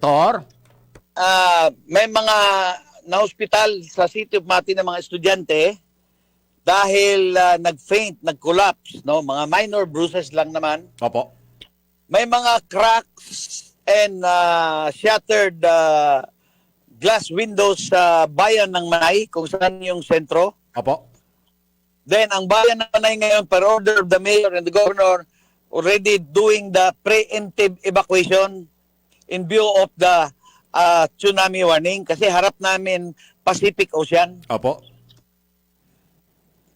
Director? Ah, may mga na-hospital sa City of Mati ng mga estudyante dahil ah, nag-faint, nag-collapse, no? Mga minor bruises lang naman. Opo. May mga cracks and ah, shattered ah, glass windows sa bayan ng Manay kung saan yung sentro. Opo. Then ang bayan ng Manay ngayon per order of the mayor and the governor already doing the preemptive evacuation in view of the ah, tsunami warning kasi harap namin Pacific Ocean. Opo.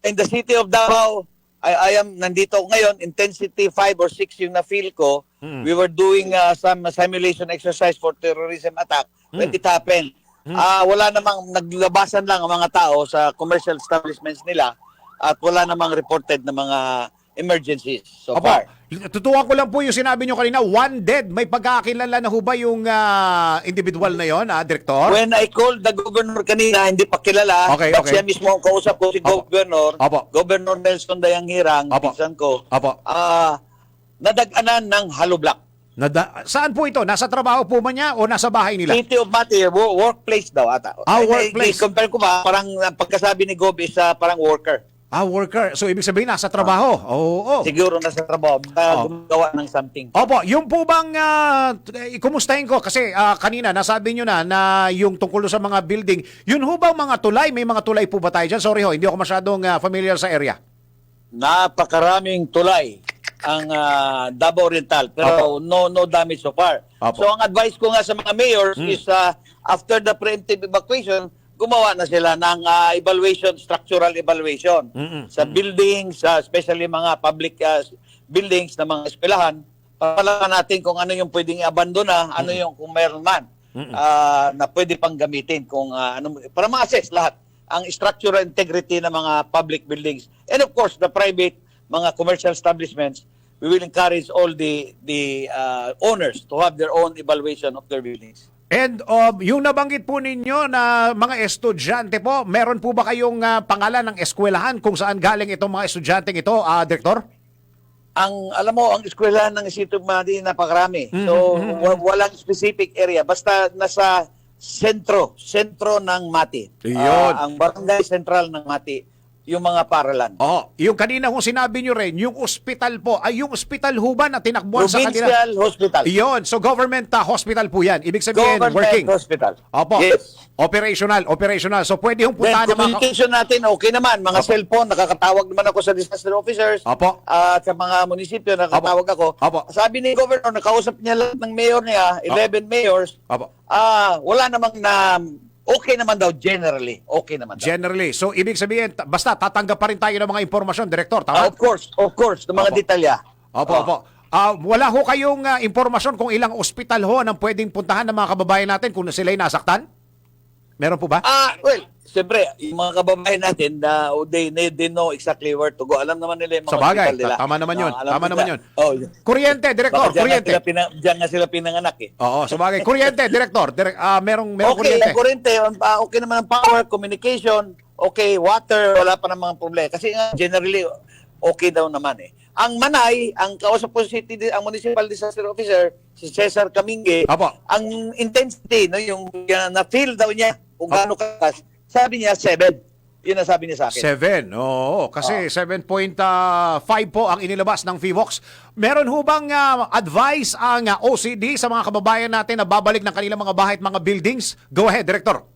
In the city of Davao, I, I am nandito ngayon, intensity 5 or 6 yung na-feel ko. Mm. We were doing ah, some simulation exercise for terrorism attack when Mm. it happened. Ah, wala namang naglabasan lang ang mga tao sa commercial establishments nila at wala namang reported na mga emergencies so Opo. far. Tutuwa ko lang po yung sinabi nyo kanina, one dead. May pagkakilala na ho ba yung ah, individual na yon, ah, Director? When I called the governor kanina, hindi pa kilala. Okay, but okay. siya mismo ang kausap ko si Opo. governor. Opo. Governor Nelson Dayanghirang, Opo. pinsan ko. Opo. Ah, nadaganan ng haloblock. Nada- saan po ito? Nasa trabaho po ba niya o nasa bahay nila? City of Mati, wo- workplace daw ata. Ah, Ay, workplace. I-compare ko ba, parang ang pagkasabi ni Gob is ah, parang worker. Ah, worker. So, ibig sabihin, nasa trabaho. Oo. Siguro nasa trabaho, baka Oh. gumagawa ng something. Opo, yung po bang, uh, ikumustahin ko, kasi ah, kanina nasabi nyo na na yung tungkol sa mga building, yun ho bang mga tulay? May mga tulay po ba tayo dyan? Sorry ho, hindi ako masyadong ah, familiar sa area. Napakaraming tulay ang ah, Davao Oriental pero no no damage so far. Opo. So ang advice ko nga sa mga mayors Hmm. is ah, after the preemptive evacuation, gumawa na sila ng ah, evaluation, structural evaluation. Mm-mm. sa buildings, ah, especially mga public ah, buildings na mga eskwelahan, papalakan natin kung ano yung pwedeng i-abandona, ano yung kung meron man ah, na pwede pang gamitin kung ah, ano para ma-assess lahat ang structural integrity ng mga public buildings. And of course the private mga commercial establishments we will encourage all the the ah, owners to have their own evaluation of their buildings And um, yung nabanggit po ninyo na mga estudyante po, meron po ba kayong ah, pangalan ng eskwelahan kung saan galing itong mga estudyanteng ito, ah, Director? ang alam mo ang eskwelahan ng Isito Madi napakarami. Mhm, so mhm, wa- walang specific area. Basta nasa sentro sentro ng Mati. Iyon. Ah, ang barangay central ng Mati yung mga paralan Oh, yung kanina kung sinabi nyo rin, yung ospital po, ay yung ospital ho ba na tinakbuhan sa kanila? provincial hospital Iyon, so government ah, hospital po yan. Ibig sabihin, government working. hospital Opo. yes Operational, operational. So pwede hong Then puntahan ng mga... communication natin, okay naman. Mga Opo. cellphone, nakakatawag naman ako sa disaster officers. Opo. At sa mga munisipyo, nakakatawag ako. Opo. Sabi ni Governor, nakausap niya lahat ng mayor niya, 11 mayors. Opo. Ah, wala namang na... Okay naman daw, generally. Okay naman daw. Generally. So ibig sabihin, ta- basta tatanggap pa rin tayo ng mga impormasyon, Director. Ah, Tama? of course, of course. Ng mga Opo. detalya. Opo, Ah. opo. Ah, wala ho kayong ah, impormasyon kung ilang ospital ho nang pwedeng puntahan ng mga kababayan natin kung sila'y nasaktan? Meron po ba? Ah, well, siyempre, yung mga kababayan natin, na they, they, they know exactly where to go. Alam naman nila yung mga Sa bagay, hospital nila. tama naman yun. Ah, alam Tama nila. naman yun. Oh, Kuryente, Director, baka dyan kuryente. sila, pina, dyan nga sila pinanganak eh. Oo, sa bagay. Kuryente, Director. Direk, ah, merong, merong okay, kuryente. ang kurente, ah, okay naman ang power, communication, okay, water, wala pa namang problema. Kasi nga, generally, okay daw naman eh. Ang Manay, ang kausap sa city, ang municipal disaster officer, si Cesar Kaminge, Apo. ang intensity, no, yung na-feel daw niya, kung gaano kakas, sabi niya, 7. Yun ang sabi niya sa akin. Seven, oo. Kasi 7.5 po ang inilabas ng FIVOX. Meron ho bang ah, advice ang ah, OCD sa mga kababayan natin na babalik ng kanilang mga bahay at mga buildings? Go ahead, Director.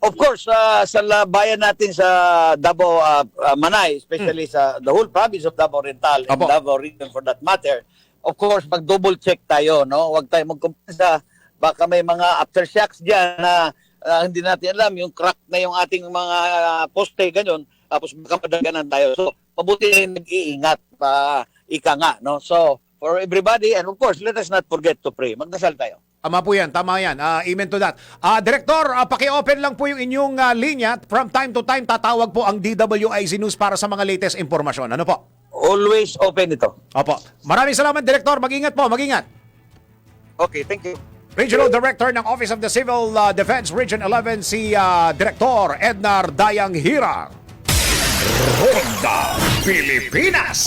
Of course, uh, sa bayan natin sa Davao, uh, uh, Manay, especially sa the whole province of Davao Oriental and. Apo. Davao region for that matter, of course, mag-double check tayo, no? Huwag tayo magkumpisa. Baka may mga aftershocks diyan na uh, hindi natin alam, yung crack na yung ating mga uh, poste, ganyan, tapos baka madaganan tayo. So, mabuti nag-iingat pa ika nga, no? So, for everybody, and of course, let us not forget to pray. Magdasal tayo. Tama po yan, tama yan. Ah, amen to that. Ah, Director, ah, paki-open lang po yung inyong ah, linya. From time to time, tatawag po ang DWIZ News para sa mga latest impormasyon. Ano po? Always open ito. Opo. Maraming salamat, Director. Mag-ingat po, mag-ingat. Okay, thank you. Regional Director ng Office of the Civil ah, Defense Region 11, si ah, Director Ednar Dayang Hirang. Ronda Pilipinas.